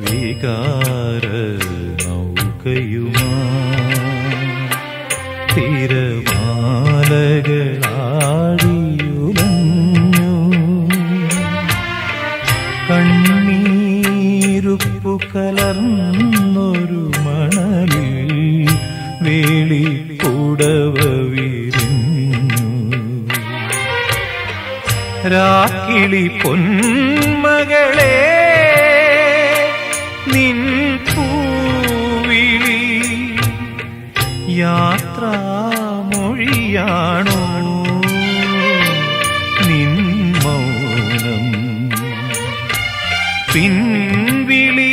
വികാര നൗകയുമാ. കണ്ണീരുപ്പു കലർന്നൊരു മണലിൽ വേളി കൂടവ വിരിഞ്ഞു. രാക്കിളി പൊന്മകളെ പൂവിളി യാത്രാമൊഴിയാണോ? നിൻ മൗനം പിൻവിളി